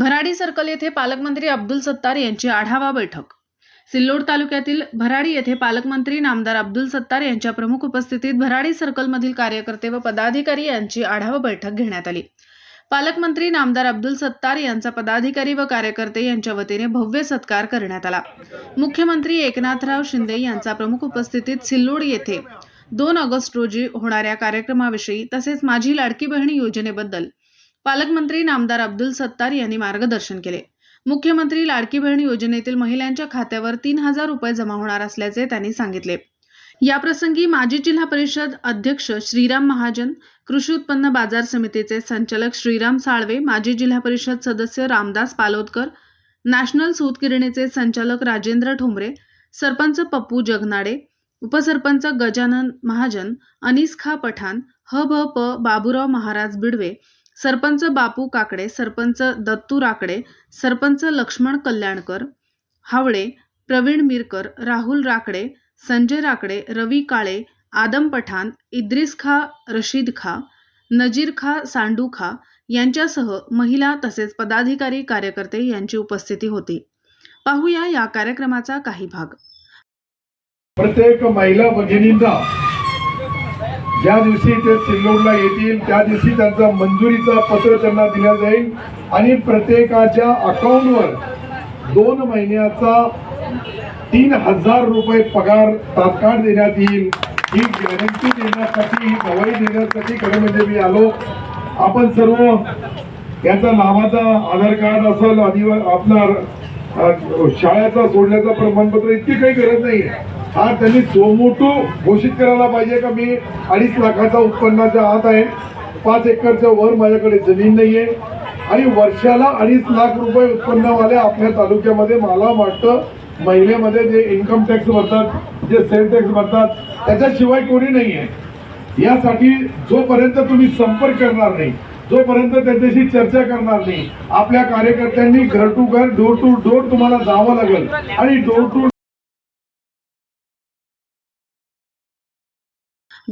Bharadi circle येथे पालकमंत्री अब्दुल सत्तार यांची आढावा बैठक. सिल्लोड तालुक्यातील भराडी येथे पालकमंत्री नामदार अब्दुल सत्तार यांच्या प्रमुख उपस्थितीत भराडी सर्कलमधील कार्यकर्ते व पदाधिकारी यांची आढावा बैठक घेण्यात आली. पालकमंत्री नामदार अब्दुल सत्तार यांचा पदाधिकारी व कार्यकर्ते यांच्या वतीने भव्य सत्कार करण्यात आला. मुख्यमंत्री एकनाथराव शिंदे यांचा प्रमुख उपस्थितीत सिल्लोड येथे दोन ऑगस्ट रोजी होणाऱ्या कार्यक्रमाविषयी तसेच माझी लाडकी बहिणी योजनेबद्दल पालकमंत्री नामदार अब्दुल सत्तार यांनी मार्गदर्शन केले. मुख्यमंत्री लाडकी बहीण योजनेतील महिलांच्या खात्यावर तीन हजार रुपये जमा होणार असल्याचे त्यांनी सांगितले. याप्रसंगी माजी जिल्हा परिषद अध्यक्ष श्रीराम महाजन कृषी उत्पन्न बाजार समितीचे संचालक श्रीराम साळवे माजी जिल्हा परिषद सदस्य रामदास पालोदकर नॅशनल सूतगिरणीचे संचालक राजेंद्र ठोंबरे सरपंच पप्पू जगनाडे उपसरपंच गजानन महाजन अनिस खा पठाण ह भ प बाबूराव महाराज बिडवे सरपंच बापू काकडे सरपंच दत्तू राकडे सरपंच लक्ष्मण कल्याणकर हावळे प्रवीण मिरकर राहुल राकडे संजय राकडे रवी काळे आदम पठाण इद्रिस खा रशीद खा नजीर खा सांडू खा यांच्यासह महिला तसेच पदाधिकारी कार्यकर्ते यांची उपस्थिती होती. पाहूया या कार्यक्रमाचा काही भाग. प्रत्येक महिला भगिनींना ज्या दिवशी ते सिल्लोडला येतील त्या दिवशी त्यांचा मंजुरीचा पत्र त्यांना दिलं जाईल. आणि प्रत्येकाच्या अकाउंटवर दोन महिन्याचा तीन हजार रुपये पगार तात्काळ देण्यात येईल. ही गॅरंटी देण्यासाठी ही गवाई देण्यासाठी खरं म्हणजे मी आलो. आपण सर्व याचा नावाचा आधार कार्ड असेल आणि आपला शाळेचा सोडण्याचं प्रमाणपत्र इतकी काही गरज नाही आहे हा त्यांनी सोमोटू घोषित करायला पाहिजे का? मी अडीच लाखाचा उत्पन्नाच्या आत आहे. पाच एकरच्या वर माझ्याकडे जमीन नाही आहे आणि वर्षाला अडीच लाख रुपये उत्पन्नवाले आपल्या तालुक्यामध्ये मला वाटतं महिलेमध्ये जे इन्कम टॅक्स भरतात जे सेल टॅक्स भरतात त्याच्याशिवाय कोणी नाहीये. यासाठी जोपर्यंत तुम्ही संपर्क करणार नाही जोपर्यंत त्यांच्याशी चर्चा करणार नाही आपल्या कार्यकर्त्यांनी घर टू घर डोर टू डोर तुम्हाला जावं लागेल. आणि डोर टू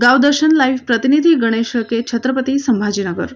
गावदर्शन लाईव्ह प्रतिनिधी गणेश शेळके छत्रपती संभाजीनगर.